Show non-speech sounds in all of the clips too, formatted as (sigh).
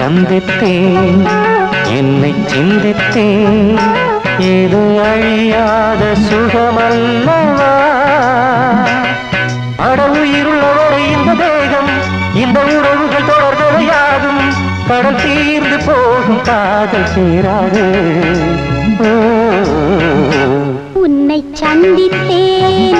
சந்தித்தேன். என்னை சிந்தித்தேன். இது அழியாத சுகமல்லவா? அடவுயிருள்ளவரை இந்த தேகம் இந்த உறவுகள் தொடர்கதையாகும் கடல் தீர்ந்து போகும் காதல் சேராது. உன்னை சந்தித்தேன்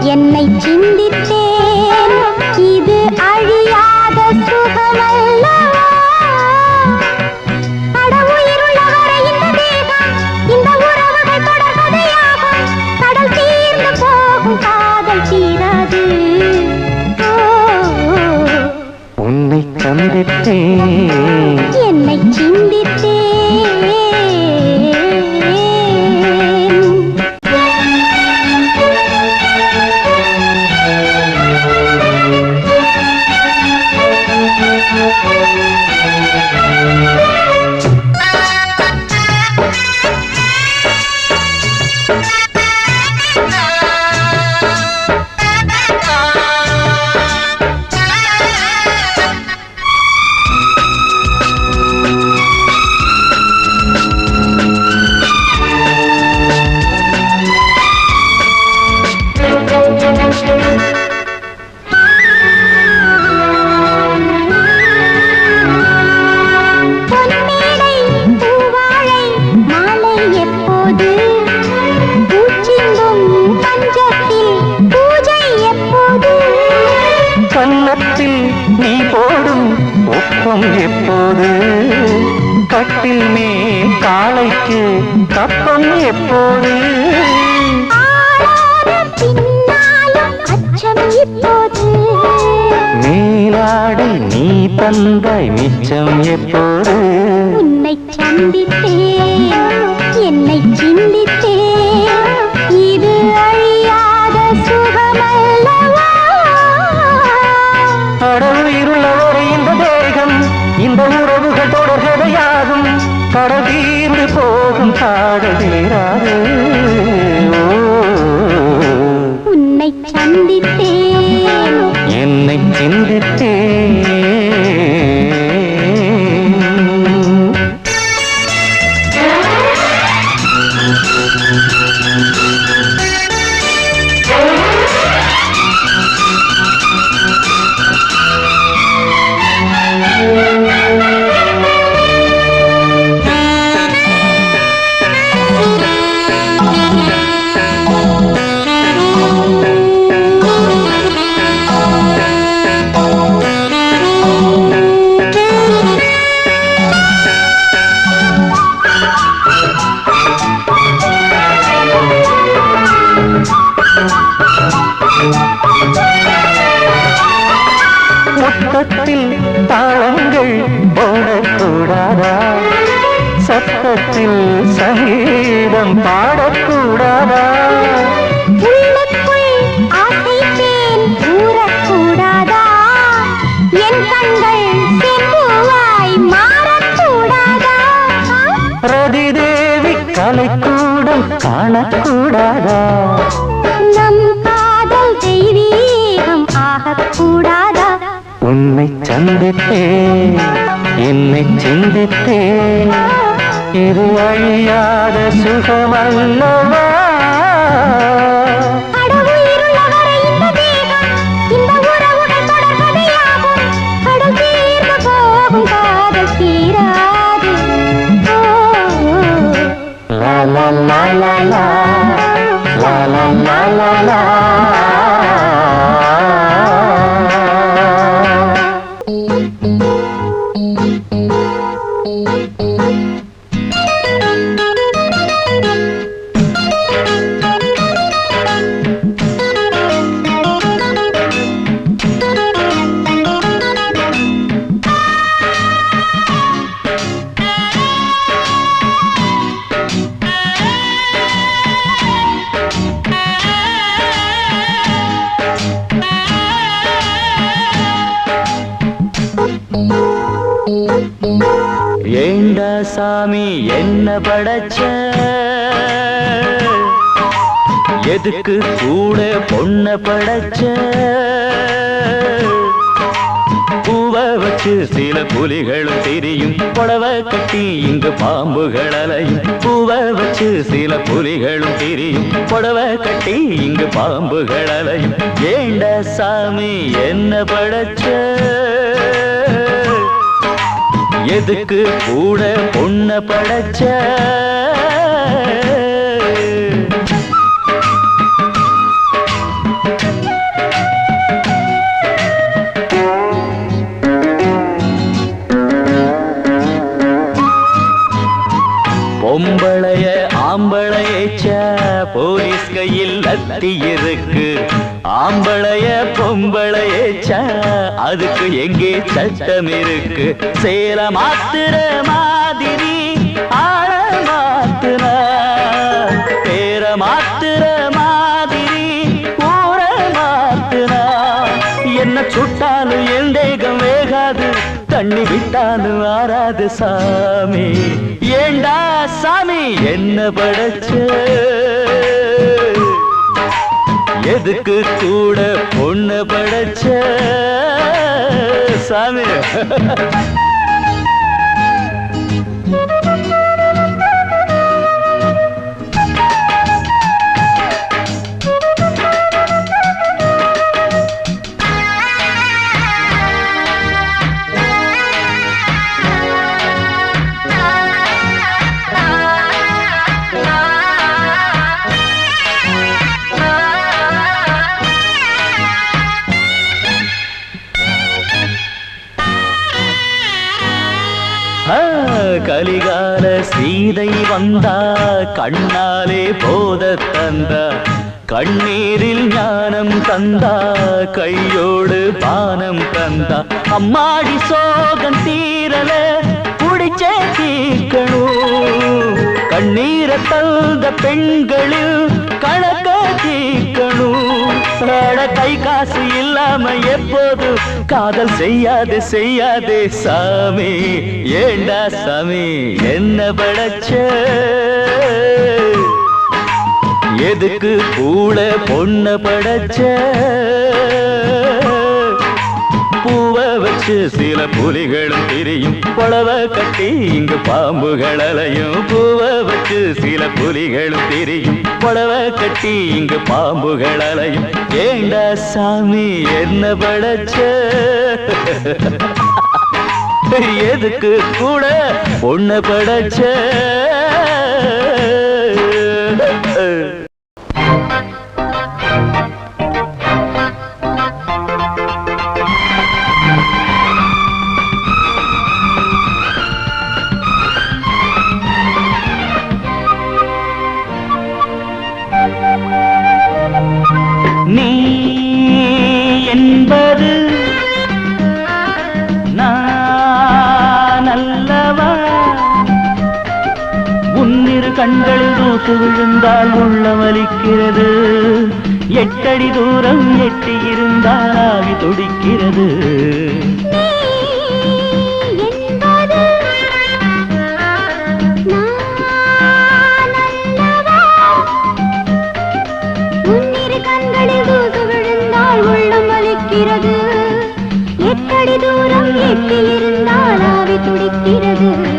என்னை சிந்தித்தேன். இது எப்போது? கட்டில் மேல் காளைக்கு கப்பம் எப்போது? மேலாடை நீ தந்தாய் மிச்சம் எப்போது? உன்னை சந்தித்தேன் என்னை சிந்தித்தேன். தொடர்களையாகும் கடவீர்ந்து போகும் காடல் தீராது உன்னை சந்தித்தேன். என்னை சிந்தித்தேன். செம்புவாய் மாறக்கூடாதா? ரதி தேவி கலைக்கூடம் காணக்கூடாதா? நம் காதல் தெய்வீகம் ஆகக்கூடாதா? உன்னை சந்தித்தேன் என்னை சிந்தித்தேன். இது அழியாத சுகமல்லவா? எதுக்கு கூட பொண்ண படைச்ச? பூவ வச்சு சில புலிகளும் தெரியும். புடவ கட்டி இங்கு பாம்புகள் அலையும். பூவ வச்சு சில புலிகளும் தெரியும். புடவ கட்டி இங்கு பாம்புகள் அலையும். ஏண்ட சாமி என்ன படைச்ச? எதுக்கு கூட பொண்ண படைச்ச? பொம்பளைய ஆம்பளையச்ச போலீஸ் கையில் லத்தி இருக்கு. ஆம்பளைய பொம்பளையச்ச அதுக்கு எங்கே சட்டம் இருக்கு? சேர மாத்திரமா தண்ணி விட்டானு ஆறாத சாமி. ஏண்டா சாமி? என்ன படைச்ச? எதுக்கு கூட பொண்ணு படைச்ச? சாமி. கலிகால சீதை வந்தா கண்ணாலே போத தந்தா கண்ணீரில் ஞானம் தந்தா கையோடு பானம் தந்தா. அம்மாடி சோகம் தீரல குடிச்சே தீக்கணும் கண்ணீர தந்த பெண்களில் கணக்க தீக்கணும் சட கை காசு இல்லாம எப்போது காதல் செய்யாதே செய்யாதே சாமி. ஏண்டா சாமி என்ன படைச்ச? எதுக்கு கூட பொண்ண படைச்ச? பூவ சில புலிகளும் திரியும் புடவ கட்டி இங்கு பாம்புகள் அலையும். பூவ வச்சு சில புலிகளும் திரியும் புடவ கட்டி இங்கு பாம்புகள் அலையும். ஏண்டா சாமி என்ன படைச்ச? (laughs) எதுக்கு கூட பொண்ண படைச்ச? கண்களில் தூத்து விழுந்தால் உள்ள வலிக்கிறது. எட்டடி தூரம் எட்டி இருந்தால் ஆவி துடிக்கிறது. எட்டடி தூரம் எட்டி இருந்தால் ஆவி துடிக்கிறது.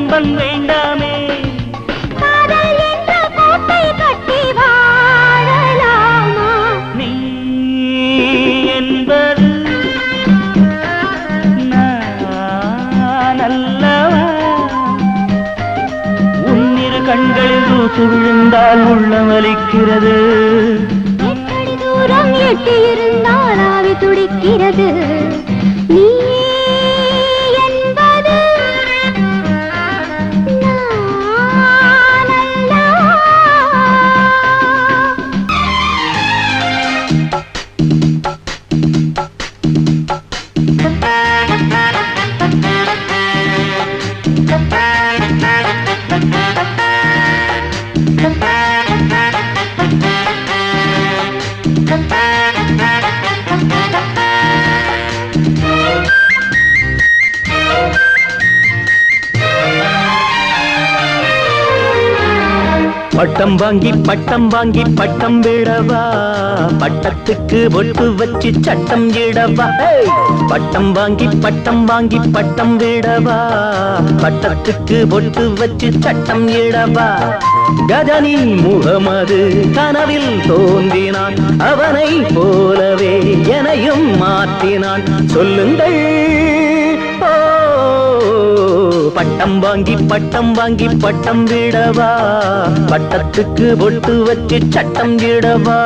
துன்பம் வேண்டாமே. நீ என்பது நல்லவா உன்னிரு கண்களில் தூசு விழுந்தால் உள்ளம் வலிக்கிறது. தூரம் எட்டி இருந்தால் ஆவி துடிக்கிறது? வாங்கி பட்டம் வாங்கி பட்டம் விடவா? பட்டத்துக்கு ஒட்டு வச்சு சட்டம் இடவா? பட்டம் வாங்கி பட்டம் வாங்கி பட்டம் விடவா? பட்டத்துக்கு ஒட்டு வச்சு சட்டம் இடவா? கஜனி முகமது கனவில் தோன்றினான். அவனை போலவே எனையும் மாற்றினான். சொல்லுங்கள். பட்டம் வாங்கி பட்டம் வாங்கி பட்டம் விடவா? பட்டத்துக்கு ஒட்டு வச்சு சட்டம் விடவா?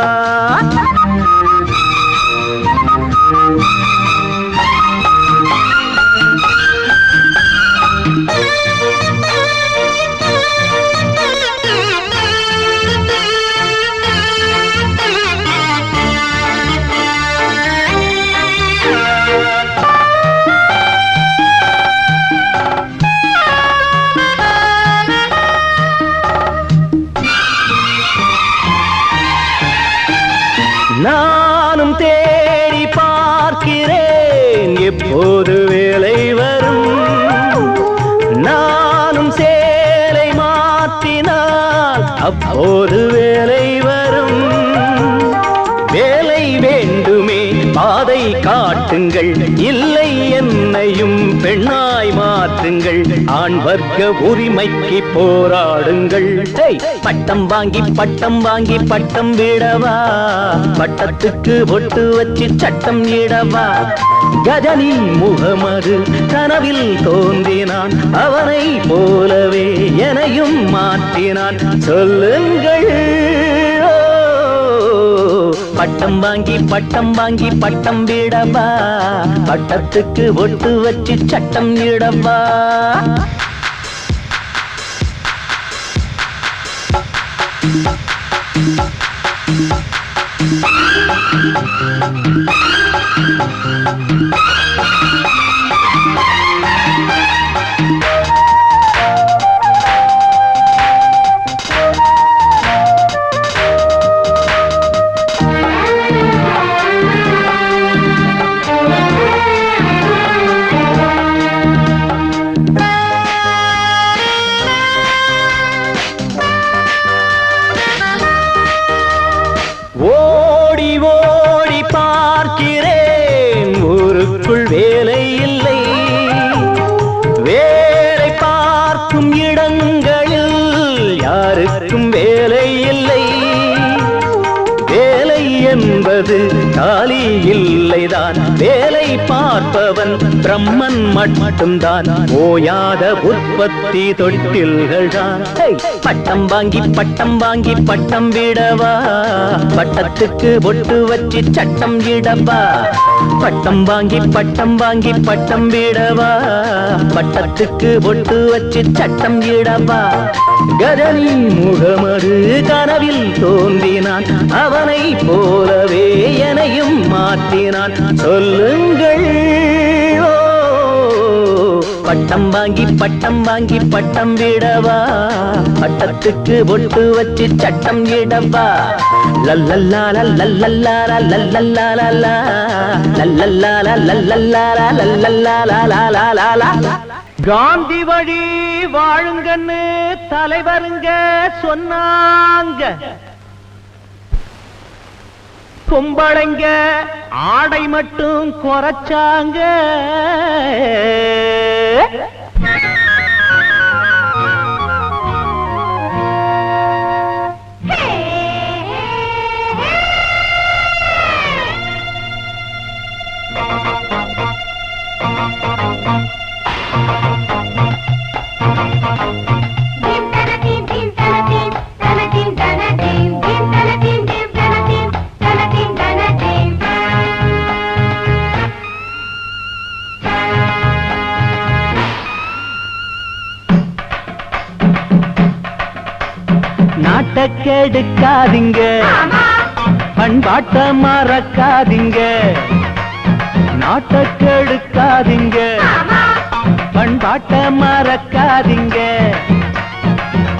அப்போது வேலை வரும். வேலை வேண்டுமே பாதை காட்டுங்கள். இல்லை என்னையும் பெண்ணா மாற்றுங்கள் ஆண் வர்க்க உரிமைக்கு போராடுங்கள்! பட்டம் வாங்கி பட்டம் வாங்கி பட்டம் விடவா? பட்டத்துக்கு ஒட்டு வச்சு சட்டம் இடவா? கஜனி முகமது கனவில் தோன்றினான். அவனை போலவே எனையும் மாற்றினான். சொல்லுங்கள். பட்டம் வாங்கி பட்டம் வாங்கி பட்டம் விடவா பட்டத்துக்கு ஒட்டு வச்சு சட்டம் விடவா என்பது காலி இல்லைதான். வேலை பார்ப்பவன் பிரம்மன் மட்டும்தான். ஓயாத உற்பத்தி தொட்டில்கள் தான் பட்டம் வாங்கி பட்டம் வாங்கி பட்டம் விடவா? பட்டத்துக்கு ஒட்டு வச்சு சட்டம் இடவா? பட்டம் வாங்கி பட்டம் வாங்கி பட்டம் விடவா? பட்டத்துக்கு ஒட்டு வச்சு சட்டம் இடவா? கதனி முகமது கனவில் தோன்றினான். அவனை போலவே எனையும் மாற்றினான். சொல்லுங்கள். பட்டம் வாங்கி பட்டம் வாங்கி பட்டம் விடவா? பட்டத்துக்கு ஒட்டு வச்சு சட்டம் இடவா? லல்லல்லால லல்லல்லால லல்லல்லாலா லல்லல்லால லல்லல்லால லல்லல்லாலா காந்தி வழி வாழுங்கன்னு தலைவருங்க சொன்னாங்க. பொம்பளைங்க ஆடை மட்டும் குறைச்சாங்க. நாட்டை கெடுக்காதீங்க பண்பாட்டை மறக்காதீங்க. நாட்டை கெடுக்காதீங்க பண்பாட்டை மறக்காதீங்க.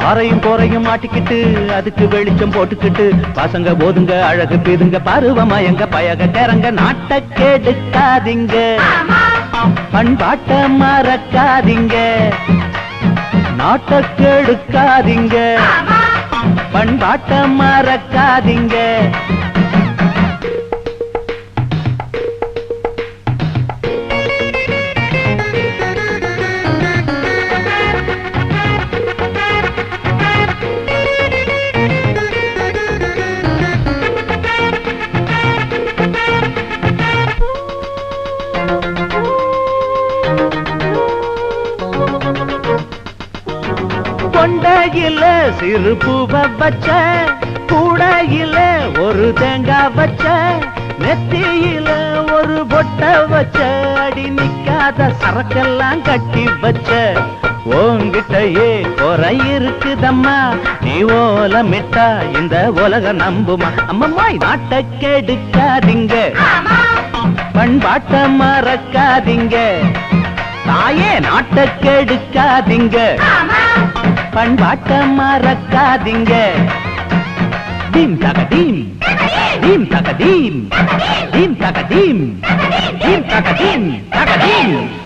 அறையும் குறையும் மாட்டிக்கிட்டு அதுக்கு வெளிச்சம் போட்டுக்கிட்டு பசங்க போதுங்க அழகு பீதுங்க பருவமயங்க பயக கரங்க நாட்டை கெடுக்காதீங்க பண்பாட்டை மறக்காதீங்க. நாட்டை கெடுக்காதீங்க பண்பாட்ட மறக்காதீங்க. கொண்டையில சிறு பூவ வச்ச கூடையில ஒரு தேங்காய் வச்ச நெத்தியில ஒரு பொட்ட வச்ச அடி நிக்காத சரக்கெல்லாம் கட்டி வச்ச. உன்கிட்டயே குறை இருக்குதம்மா நீ ஓலமிட்டா இந்த உலக நம்புமா. அம்மம்மா நாட்டை கெடுக்காதீங்க. பண்பாட்டை மறக்காதீங்க. தாயே நாட்டை கெடுக்காதீங்க. பண்பாட்ட மறக்காதீங்க. தீம் தக தீம் தீம் தக தீம் தீம் தக தீம் தீம் தக தீம் தக தீம்